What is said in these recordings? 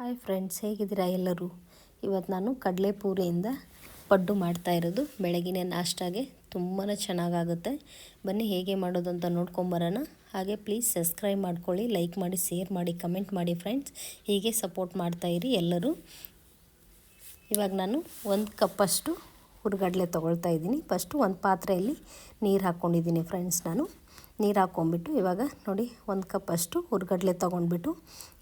Hi friends ಹೇಗಿದ್ದೀರಾ ಎಲ್ಲರೂ? ಇವತ್ತು ನಾನು ಕಡಲೆ ಪೂರಿಯಿಂದ ಪಡ್ಡು ಮಾಡ್ತಾ ಇರೋದು. ಬೆಳಗಿನ ನಾಷ್ಟಾಗೆ ತುಂಬಾ ಚೆನ್ನಾಗಾಗುತ್ತೆ. ಬನ್ನಿ ಹೇಗೆ ಮಾಡೋದು ಅಂತ ನೋಡ್ಕೊಂಬರೋಣ ಹಾಗೆ ಪ್ಲೀಸ್ ಸಬ್ಸ್ಕ್ರೈಬ್ ಮಾಡ್ಕೊಳ್ಳಿ ಲೈಕ್ ಮಾಡಿ ಶೇರ್ ಮಾಡಿ ಕಮೆಂಟ್ ಮಾಡಿ ಫ್ರೆಂಡ್ಸ್ ಹೀಗೆ ಸಪೋರ್ಟ್ ಮಾಡ್ತಾಯಿರಿ ಎಲ್ಲರೂ. ಇವಾಗ ನಾನು ಒಂದು ಕಪ್ಪಷ್ಟು ಹುರ್ಗಡ್ಲೆ ತೊಗೊಳ್ತಾ ಇದ್ದೀನಿ. ಫಸ್ಟು ಒಂದು ಪಾತ್ರೆಯಲ್ಲಿ ನೀರು ಹಾಕ್ಕೊಂಡಿದ್ದೀನಿ ಫ್ರೆಂಡ್ಸ್ ನಾನು. ನೀರು ಹಾಕ್ಕೊಂಬಿಟ್ಟು ಇವಾಗ ನೋಡಿ ಒಂದು ಕಪ್ ಅಷ್ಟು ಹುರ್ಗಡ್ಲೆ ತೊಗೊಂಡ್ಬಿಟ್ಟು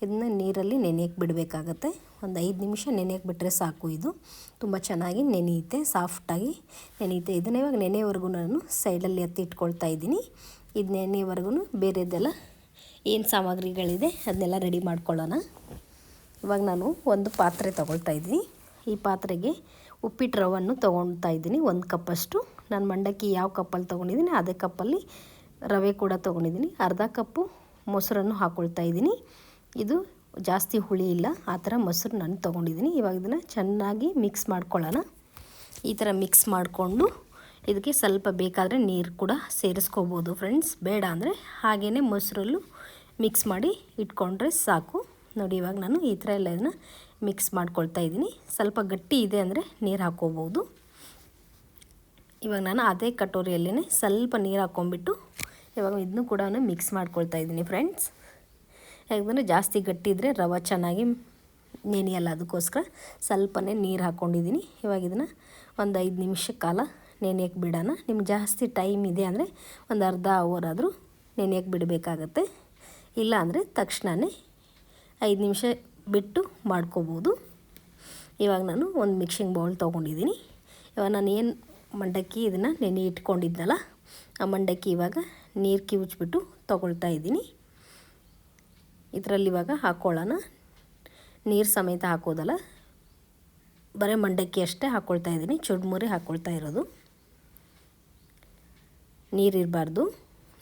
ಇದನ್ನ ನೀರಲ್ಲಿ ನೆನೆಯಕ್ಕೆ ಬಿಡಬೇಕಾಗತ್ತೆ. ಒಂದು ಐದು ನಿಮಿಷ ನೆನೆಯಕ್ಕೆ ಬಿಟ್ಟರೆ ಸಾಕು ಇದು. ತುಂಬ ಚೆನ್ನಾಗಿ ನೆನೆಯುತ್ತೆ, ಸಾಫ್ಟಾಗಿ ನೆನೆಯುತ್ತೆ. ಇದನ್ನ ಇವಾಗ ನೆನೆಯವರೆಗೂ ನಾನು ಸೈಡಲ್ಲಿ ಎತ್ತಿ ಇಟ್ಕೊಳ್ತಾ ಇದ್ದೀನಿ. ಇದು ನೆನೆಯವರೆಗೂ ಬೇರೆದೆಲ್ಲ ಏನು ಸಾಮಗ್ರಿಗಳಿದೆ ಅದನ್ನೆಲ್ಲ ರೆಡಿ ಮಾಡ್ಕೊಳ್ಳೋಣ. ಇವಾಗ ನಾನು ಒಂದು ಪಾತ್ರೆ ತೊಗೊಳ್ತಾ ಇದ್ದೀನಿ. ಈ ಪಾತ್ರೆಗೆ ಉಪ್ಪಿಟ್ಟು ರವನ್ನು ತೊಗೊಳ್ತಾ ಇದ್ದೀನಿ. ಒಂದು ಕಪ್ಪಷ್ಟು ನಾನು ಮಂಡಕ್ಕಿ ಯಾವ ಕಪ್ಪಲ್ಲಿ ತೊಗೊಂಡಿದ್ದೀನಿ, ಅದೇ ಕಪ್ಪಲ್ಲಿ ರವೆ ಕೂಡ ತೊಗೊಂಡಿದ್ದೀನಿ. ಅರ್ಧ ಕಪ್ಪು ಮೊಸರನ್ನು ಹಾಕ್ಕೊಳ್ತಾ ಇದ್ದೀನಿ. ಇದು ಜಾಸ್ತಿ ಹುಳಿ ಇಲ್ಲ. ಆ ಥರ ಮೊಸರು ನಾನು ತೊಗೊಂಡಿದ್ದೀನಿ. ಇವಾಗ ಇದನ್ನು ಚೆನ್ನಾಗಿ ಮಿಕ್ಸ್ ಮಾಡ್ಕೊಳ್ಳೋಣ. ಈ ಥರ ಮಿಕ್ಸ್ ಮಾಡಿಕೊಂಡು ಇದಕ್ಕೆ ಸ್ವಲ್ಪ ಬೇಕಾದರೆ ನೀರು ಕೂಡ ಸೇರಿಸ್ಕೋಬೋದು ಫ್ರೆಂಡ್ಸ್ ಬೇಡ ಅಂದರೆ ಹಾಗೆಯೇ ಮೊಸರಲ್ಲೂ ಮಿಕ್ಸ್ ಮಾಡಿ ಇಟ್ಕೊಂಡ್ರೆ ಸಾಕು. ನೋಡಿ, ಇವಾಗ ನಾನು ಈ ಥರ ಎಲ್ಲ ಇದನ್ನು ಮಿಕ್ಸ್ ಮಾಡ್ಕೊಳ್ತಾ ಇದ್ದೀನಿ. ಸ್ವಲ್ಪ ಗಟ್ಟಿ ಇದೆ ಅಂದರೆ ನೀರು ಹಾಕ್ಕೋಬೋದು. ಇವಾಗ ನಾನು ಅದೇ ಕಟೋರಿಯಲ್ಲೇ ಸ್ವಲ್ಪ ನೀರು ಹಾಕ್ಕೊಂಬಿಟ್ಟು ಇವಾಗ ಇದನ್ನು ಕೂಡ ಮಿಕ್ಸ್ ಮಾಡ್ಕೊಳ್ತಾ ಇದ್ದೀನಿ ಫ್ರೆಂಡ್ಸ್ ಯಾಕಂದರೆ ಜಾಸ್ತಿ ಗಟ್ಟಿ ಇದ್ದರೆ ರವೆ ಚೆನ್ನಾಗಿ ನೆನೆಯಲ್ಲ ಅದಕ್ಕೋಸ್ಕರ ಸ್ವಲ್ಪನೇ ನೀರು ಹಾಕ್ಕೊಂಡಿದ್ದೀನಿ ಇವಾಗ ಇದನ್ನು ಒಂದು ಐದು ನಿಮಿಷ ಕಾಲ ನೆನೆಯಕ್ಕೆ ಬಿಡೋಣ. ನಿಮ್ಗೆ ಜಾಸ್ತಿ ಟೈಮ್ ಇದೆ ಅಂದರೆ ಒಂದು ಅರ್ಧ ಅವರ್ ಆದರೂ ನೆನೆಯಕ್ಕೆ ಬಿಡಬೇಕಾಗತ್ತೆ. ಇಲ್ಲ ಅಂದರೆ ತಕ್ಷಣವೇ ಐದು ನಿಮಿಷ ಬಿಟ್ಟು ಮಾಡ್ಕೋಬೋದು. ಇವಾಗ ನಾನು ಒಂದು ಮಿಕ್ಸಿಂಗ್ ಬೌಲ್ ತೊಗೊಂಡಿದ್ದೀನಿ. ಇವಾಗ ನಾನು ಏನು ಮಂಡಕ್ಕಿ ಇದನ್ನು ನೆನೆ ಇಟ್ಕೊಂಡಿದ್ನಲ್ಲ, ಆ ಮಂಡಕ್ಕಿ ಇವಾಗ ನೀರು ಕಿವುಚ್ಬಿಟ್ಟು ತೊಗೊಳ್ತಾ ಇದ್ದೀನಿ. ಇದರಲ್ಲಿ ಇವಾಗ ಹಾಕ್ಕೊಳ್ಳೋಣ ನೀರು ಸಮೇತ ಹಾಕೋದಲ್ಲ? ಬರೀ ಮಂಡಕ್ಕಿ ಅಷ್ಟೇ ಹಾಕ್ಕೊಳ್ತಾ ಇದ್ದೀನಿ. ಚುಡ್ಮುರಿ ಹಾಕ್ಕೊಳ್ತಾ ಇರೋದು. ನೀರಿರಬಾರ್ದು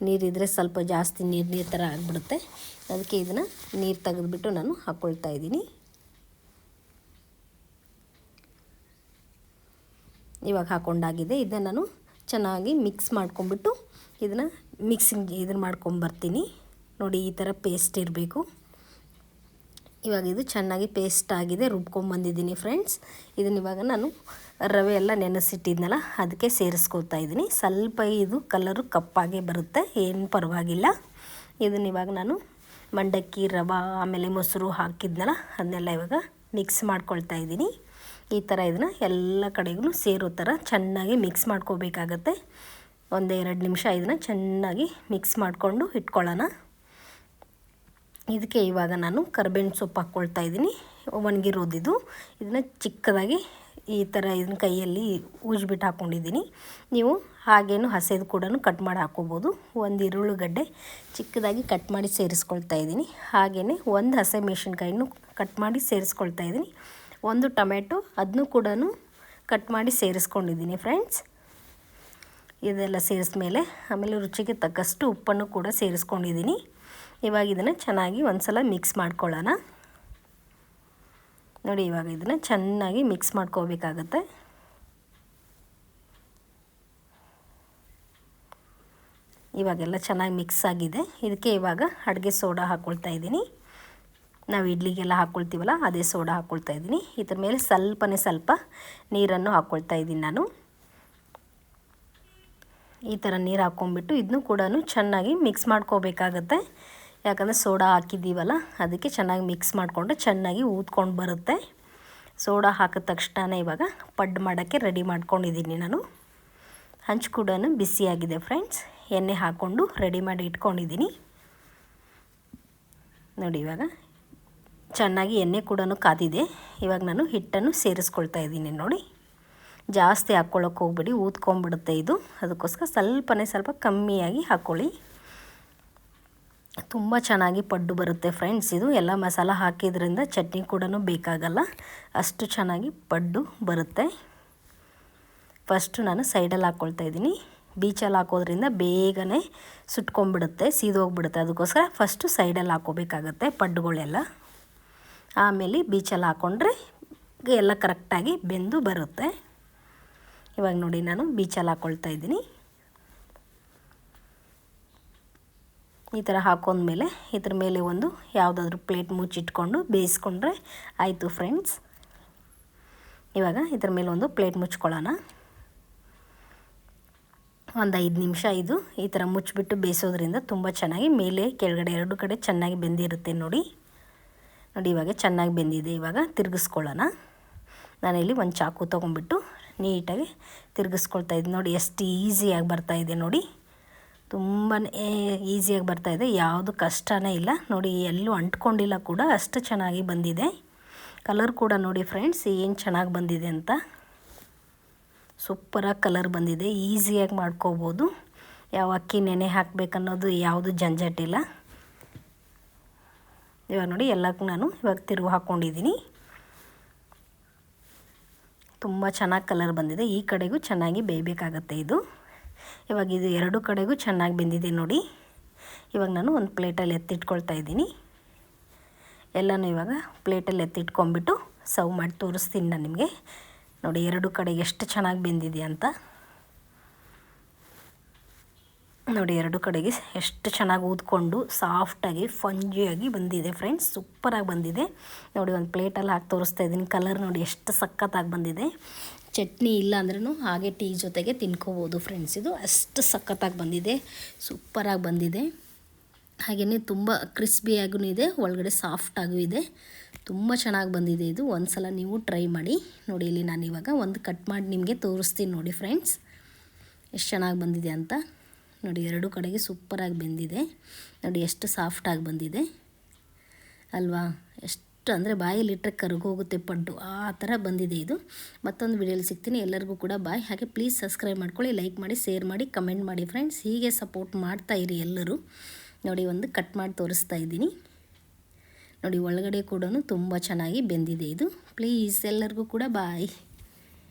ನೀರಿದ್ದರೆ ಸ್ವಲ್ಪ ಜಾಸ್ತಿ ನೀರು ನೀರು ಥರ ಆಗಿಬಿಡುತ್ತೆ. ಅದಕ್ಕೆ ಇದನ್ನು ನೀರು ತೆಗೆದುಬಿಟ್ಟು ನಾನು ಹಾಕ್ಕೊಳ್ತಾ ಇದ್ದೀನಿ. ಇವಾಗ ಹಾಕ್ಕೊಂಡಾಗಿದೆ ಇದನ್ನು ನಾನು ಚೆನ್ನಾಗಿ ಮಿಕ್ಸ್ ಮಾಡ್ಕೊಂಬಿಟ್ಟು ಇದನ್ನು ಮಿಕ್ಸಿಂಗ್ ಇದನ್ನು ಮಾಡ್ಕೊಂಬರ್ತೀನಿ ನೋಡಿ ಈ ಥರ ಪೇಸ್ಟ್ ಇರಬೇಕು. ಇವಾಗ ಇದು ಚೆನ್ನಾಗಿ ಪೇಸ್ಟ್ ಆಗಿದೆ ರುಬ್ಕೊಂಬಂದಿದ್ದೀನಿ ಫ್ರೆಂಡ್ಸ್ ಇದನ್ನ ಇವಾಗ ನಾನು ರವೆ ಎಲ್ಲ ನೆನೆಸಿಟ್ಟಿದ್ನಲ್ಲ, ಅದಕ್ಕೆ ಸೇರಿಸ್ಕೊತಾ ಇದ್ದೀನಿ. ಸ್ವಲ್ಪ ಇದು ಕಲರು ಕಪ್ಪಾಗೆ ಬರುತ್ತೆ, ಏನು ಪರವಾಗಿಲ್ಲ. ಇದನ್ನ ಇವಾಗ ನಾನು ಮಂಡಕ್ಕಿ, ರವೆ, ಆಮೇಲೆ ಮೊಸರು ಹಾಕಿದ್ನಲ್ಲ, ಅದನ್ನೆಲ್ಲ ಇವಾಗ ಮಿಕ್ಸ್ ಮಾಡ್ಕೊಳ್ತಾ ಇದ್ದೀನಿ. ಈ ಥರ ಇದನ್ನು ಎಲ್ಲ ಕಡೆಗೂ ಸೇರೋ ಥರ ಚೆನ್ನಾಗಿ ಮಿಕ್ಸ್ ಮಾಡ್ಕೋಬೇಕಾಗತ್ತೆ. ಒಂದು ಎರಡು ನಿಮಿಷ ಇದನ್ನು ಚೆನ್ನಾಗಿ ಮಿಕ್ಸ್ ಮಾಡಿಕೊಂಡು ಇಟ್ಕೊಳ್ಳೋಣ. ಇದಕ್ಕೆ ಇವಾಗ ನಾನು ಕರ್ಬೇವಿನ ಸೊಪ್ಪು ಹಾಕ್ಕೊಳ್ತಾ ಇದ್ದೀನಿ. ಒಣಗಿರೋದಿದು. ಇದನ್ನು ಚಿಕ್ಕದಾಗಿ ಈ ಥರ ಇದನ್ನ ಕೈಯಲ್ಲಿ ಉಜ್ಬಿಟ್ಟು ಹಾಕ್ಕೊಂಡಿದ್ದೀನಿ ನೀವು ಹಾಗೇನು ಹಸೆದು ಕೂಡ ಕಟ್ ಮಾಡಿ ಹಾಕ್ಕೋಬೋದು. ಒಂದು ಈರುಳ್ಳಿಗಡ್ಡೆ ಚಿಕ್ಕದಾಗಿ ಕಟ್ ಮಾಡಿ ಸೇರಿಸ್ಕೊಳ್ತಾ ಇದ್ದೀನಿ. ಹಾಗೆಯೇ ಒಂದು ಹಸೆ ಮೆಣಸಿನ್ಕಾಯಿನೂ ಕಟ್ ಮಾಡಿ ಸೇರಿಸ್ಕೊಳ್ತಾ ಇದ್ದೀನಿ. ಒಂದು ಟೊಮೆಟೊ ಅದನ್ನು ಕೂಡ ಕಟ್ ಮಾಡಿ ಸೇರಿಸ್ಕೊಂಡಿದ್ದೀನಿ ಫ್ರೆಂಡ್ಸ್ ಇದೆಲ್ಲ ಸೇರಿಸ್ಮೇಲೆ ಆಮೇಲೆ ರುಚಿಗೆ ತಕ್ಕಷ್ಟು ಉಪ್ಪನ್ನು ಕೂಡ ಸೇರಿಸ್ಕೊಂಡಿದ್ದೀನಿ. ಇವಾಗ ಇದನ್ನು ಚೆನ್ನಾಗಿ ಒಂದು ಸಲ ಮಿಕ್ಸ್ ಮಾಡ್ಕೊಳ್ಳೋಣ. ನೋಡಿ, ಇವಾಗ ಇದನ್ನು ಚೆನ್ನಾಗಿ ಮಿಕ್ಸ್ ಮಾಡ್ಕೋಬೇಕಾಗತ್ತೆ. ಇವಾಗೆಲ್ಲ ಚೆನ್ನಾಗಿ ಮಿಕ್ಸ್ ಆಗಿದೆ. ಇದಕ್ಕೆ ಇವಾಗ ಅಡುಗೆ ಸೋಡಾ ಹಾಕ್ಕೊಳ್ತಾ ಇದ್ದೀನಿ. ನಾವು ಇಡ್ಲಿಗೆಲ್ಲ ಹಾಕ್ಕೊಳ್ತೀವಲ್ಲ ಅದೇ ಸೋಡಾ ಹಾಕ್ಕೊಳ್ತಾ ಇದ್ದೀನಿ. ಇದ್ರ ಮೇಲೆ ಸ್ವಲ್ಪನೇ ಸ್ವಲ್ಪ ನೀರನ್ನು ಹಾಕ್ಕೊಳ್ತಾ ಇದ್ದೀನಿ ನಾನು. ಈ ಥರ ನೀರು ಹಾಕ್ಕೊಂಬಿಟ್ಟು ಇದನ್ನು ಕೂಡ ಚೆನ್ನಾಗಿ ಮಿಕ್ಸ್ ಮಾಡ್ಕೋಬೇಕಾಗತ್ತೆ. ಯಾಕಂದರೆ ಸೋಡಾ ಹಾಕಿದ್ದೀವಲ್ಲ, ಅದಕ್ಕೆ ಚೆನ್ನಾಗಿ ಮಿಕ್ಸ್ ಮಾಡಿಕೊಂಡು ಚೆನ್ನಾಗಿ ಊದ್ಕೊಂಡು ಬರುತ್ತೆ. ಸೋಡಾ ಹಾಕಿದ ತಕ್ಷಣ ಇವಾಗ ಪಡ್ಡು ಮಾಡೋಕ್ಕೆ ರೆಡಿ ಮಾಡ್ಕೊಂಡಿದ್ದೀನಿ ನಾನು. ಹಂಚು ಕೂಡ ಬಿಸಿಯಾಗಿದೆ ಫ್ರೆಂಡ್ಸ್ ಎಣ್ಣೆ ಹಾಕ್ಕೊಂಡು ರೆಡಿ ಮಾಡಿ ಇಟ್ಕೊಂಡಿದ್ದೀನಿ. ನೋಡಿ ಇವಾಗ ಚೆನ್ನಾಗಿ ಎಣ್ಣೆ ಕೂಡ ಕಾದಿದೆ. ಇವಾಗ ನಾನು ಹಿಟ್ಟನ್ನು ಸೇರಿಸ್ಕೊಳ್ತಾ ಇದ್ದೀನಿ ನೋಡಿ. ಜಾಸ್ತಿ ಹಾಕ್ಕೊಳ್ಳೋಕೆ ಹೋಗ್ಬೇಡಿ ಊದ್ಕೊಂಬಿಡುತ್ತೆ ಇದು. ಅದಕ್ಕೋಸ್ಕರ ಸ್ವಲ್ಪನೇ ಸ್ವಲ್ಪ ಕಮ್ಮಿಯಾಗಿ ಹಾಕ್ಕೊಳ್ಳಿ. ತುಂಬ ಚೆನ್ನಾಗಿ ಪಡ್ಡು ಬರುತ್ತೆ ಫ್ರೆಂಡ್ಸ್ ಇದು. ಎಲ್ಲ ಮಸಾಲ ಹಾಕಿದ್ರಿಂದ ಚಟ್ನಿ ಕೂಡ ಬೇಕಾಗಲ್ಲ. ಅಷ್ಟು ಚೆನ್ನಾಗಿ ಪಡ್ಡು ಬರುತ್ತೆ. ಫಸ್ಟು ನಾನು ಸೈಡಲ್ಲಿ ಹಾಕ್ಕೊಳ್ತಾ ಇದ್ದೀನಿ. ಬೀಚಲ್ಲಿ ಹಾಕೋದ್ರಿಂದ ಬೇಗನೆ ಸುಟ್ಕೊಂಡ್ಬಿಡುತ್ತೆ, ಸೀದೋಗ್ಬಿಡುತ್ತೆ. ಅದಕ್ಕೋಸ್ಕರ ಫಸ್ಟು ಸೈಡಲ್ಲಿ ಹಾಕೋಬೇಕಾಗತ್ತೆ ಪಡ್ಡುಗಳೆಲ್ಲ. ಆಮೇಲೆ ಬೀಚಲ್ಲಿ ಹಾಕ್ಕೊಂಡ್ರೆ ಎಲ್ಲ ಕರೆಕ್ಟಾಗಿ ಬೆಂದು ಬರುತ್ತೆ. ಇವಾಗ ನೋಡಿ ನಾನು ಬೀಚಲ್ಲಿ ಹಾಕ್ಕೊಳ್ತಾ ಇದ್ದೀನಿ. ಈ ಥರ ಹಾಕೊಂಡ್ಮೇಲೆ ಇದ್ರ ಮೇಲೆ ಒಂದು ಯಾವುದಾದ್ರೂ ಪ್ಲೇಟ್ ಮುಚ್ಚಿಟ್ಕೊಂಡು ಬೇಯಿಸ್ಕೊಂಡ್ರೆ ಆಯಿತು ಫ್ರೆಂಡ್ಸ್. ಇವಾಗ ಇದ್ರ ಮೇಲೆ ಒಂದು ಪ್ಲೇಟ್ ಮುಚ್ಕೊಳ್ಳೋಣ. ಒಂದು ಐದು ನಿಮಿಷ ಇದು ಈ ಥರ ಮುಚ್ಚಿಬಿಟ್ಟು ಬೇಯಿಸೋದ್ರಿಂದ ತುಂಬ ಚೆನ್ನಾಗಿ ಮೇಲೆ ಕೆಳಗಡೆ ಎರಡು ಕಡೆ ಚೆನ್ನಾಗಿ ಬೆಂದಿರುತ್ತೆ ನೋಡಿ. ನೋಡಿ ಇವಾಗ ಚೆನ್ನಾಗಿ ಬೆಂದಿದೆ. ಇವಾಗ ತಿರುಗಿಸ್ಕೊಳ್ಳೋಣ. ನಾನಿಲ್ಲಿ ಒಂದು ಚಾಕು ತೊಗೊಂಡ್ಬಿಟ್ಟು ನೀಟಾಗಿ ತಿರುಗಿಸ್ಕೊಳ್ತಾ ಇದ್ದೀನಿ ನೋಡಿ, ಎಷ್ಟು ಈಸಿಯಾಗಿ ಇದೆ ನೋಡಿ. ತುಂಬಾ ಈಸಿಯಾಗಿ ಇದೆ. ಯಾವುದು ಕಷ್ಟನೇ ಇಲ್ಲ. ನೋಡಿ, ಎಲ್ಲೂ ಅಂಟ್ಕೊಂಡಿಲ್ಲ ಕೂಡ. ಅಷ್ಟು ಚೆನ್ನಾಗಿ ಬಂದಿದೆ. ಕಲರ್ ಕೂಡ ನೋಡಿ ಫ್ರೆಂಡ್ಸ್ ಏನು ಚೆನ್ನಾಗಿ ಬಂದಿದೆ ಅಂತ. ಸೂಪರಾಗಿ ಕಲರ್ ಬಂದಿದೆ. ಈಸಿಯಾಗಿ ಮಾಡ್ಕೋಬೋದು. ಯಾವ ಅಕ್ಕಿ ನೆನೆ ಹಾಕಬೇಕನ್ನೋದು ಯಾವುದು ಜಂಜಟಿಲ್ಲ ಇವಾಗ ನೋಡಿ, ಎಲ್ಲಕ್ಕೂ ನಾನು ಇವಾಗ ತಿರುವು ಹಾಕ್ಕೊಂಡಿದ್ದೀನಿ ತುಂಬ ಚೆನ್ನಾಗಿ ಕಲರ್ ಬಂದಿದೆ. ಈ ಕಡೆಗೂ ಚೆನ್ನಾಗಿ ಬೇಯಬೇಕಾಗತ್ತೆ ಇದು. ಇವಾಗ ಇದು ಎರಡು ಕಡೆಗೂ ಚೆನ್ನಾಗಿ ಬೆಂದಿದೆ ನೋಡಿ. ಇವಾಗ ನಾನು ಒಂದು ಪ್ಲೇಟಲ್ಲಿ ಎತ್ತಿಟ್ಕೊಳ್ತಾ ಇದ್ದೀನಿ. ಎಲ್ಲನೂ ಇವಾಗ ಪ್ಲೇಟಲ್ಲಿ ಎತ್ತಿಟ್ಕೊಂಬಿಟ್ಟು ಸರ್ವ್ ಮಾಡಿ ತೋರಿಸ್ತೀನಿ ನಾನು ನಿಮಗೆ. ನೋಡಿ ಎರಡು ಕಡೆ ಎಷ್ಟು ಚೆನ್ನಾಗಿ ಬೆಂದಿದೆ ಅಂತ. ನೋಡಿ, ಎರಡು ಕಡೆಗೆ ಎಷ್ಟು ಚೆನ್ನಾಗಿ ಊದ್ಕೊಂಡು ಸಾಫ್ಟಾಗಿ, ಫಂಜಿಯಾಗಿ ಬಂದಿದೆ ಫ್ರೆಂಡ್ಸ್. ಸೂಪರಾಗಿ ಬಂದಿದೆ. ನೋಡಿ, ಒಂದು ಪ್ಲೇಟಲ್ಲಿ ಹಾಕಿ ತೋರಿಸ್ತಾ ಇದ್ದೀನಿ. ಕಲರ್ ನೋಡಿ, ಎಷ್ಟು ಸಖತ್ತಾಗಿ ಬಂದಿದೆ. ಚಟ್ನಿ ಇಲ್ಲ ಅಂದ್ರೂ ಹಾಗೆ ಟೀ ಜೊತೆಗೆ ತಿನ್ಕೋಬೋದು ಫ್ರೆಂಡ್ಸ್. ಇದು ಅಷ್ಟು ಸಖತ್ತಾಗಿ ಬಂದಿದೆ. ಸೂಪರಾಗಿ ಬಂದಿದೆ. ಹಾಗೆಯೇ ತುಂಬ ಕ್ರಿಸ್ಪಿಯಾಗೂ ಇದೆ, ಒಳಗಡೆ ಸಾಫ್ಟಾಗೂ ಇದೆ. ತುಂಬ ಚೆನ್ನಾಗಿ ಬಂದಿದೆ ಇದು. ಒಂದು ಸಲ ನೀವು ಟ್ರೈ ಮಾಡಿ. ನೋಡಿ, ಇಲ್ಲಿ ನಾನು ಇವಾಗ ಒಂದು ಕಟ್ ಮಾಡಿ ನಿಮಗೆ ತೋರಿಸ್ತೀನಿ ನೋಡಿ ಫ್ರೆಂಡ್ಸ್. ಎಷ್ಟು ಚೆನ್ನಾಗಿ ಬಂದಿದೆ ಅಂತ. ನೋಡಿ, ಎರಡು ಕಡೆಗೆ ಸೂಪರಾಗಿ ಬೆಂದಿದೆ. ನೋಡಿ, ಎಷ್ಟು ಸಾಫ್ಟಾಗಿ ಬಂದಿದೆ. ಅಲ್ವಾ? ಎಷ್ಟು ಅಂದರೆ ಬಾಯಲ್ಲಿಟ್ಟರೆ ಕರಗೋಗುತ್ತೆ ಪಡ್ಡು. ಆ ಥರ ಬಂದಿದೆ ಇದು. ಮತ್ತೊಂದು ವಿಡಿಯೋಲಿ ಸಿಗ್ತೀನಿ. ಎಲ್ಲರಿಗೂ ಕೂಡ ಬಾಯ್ ಹಾಗೆ ಪ್ಲೀಸ್ ಸಬ್ಸ್ಕ್ರೈಬ್ ಮಾಡ್ಕೊಳ್ಳಿ ಲೈಕ್ ಮಾಡಿ ಶೇರ್ ಮಾಡಿ ಕಮೆಂಟ್ ಮಾಡಿ ಫ್ರೆಂಡ್ಸ್ ಹೀಗೆ ಸಪೋರ್ಟ್ ಮಾಡ್ತಾ ಇರಿ ಎಲ್ಲರೂ. ನೋಡಿ, ಒಂದು ಕಟ್ ಮಾಡಿ ತೋರಿಸ್ತಾ ಇದ್ದೀನಿ. ನೋಡಿ, ಒಳಗಡೆ ಕೂಡ ತುಂಬ ಚೆನ್ನಾಗಿ ಬೆಂದಿದೆ ಇದು. ಪ್ಲೀಸ್ ಎಲ್ಲರಿಗೂ ಕೂಡ ಬಾಯ್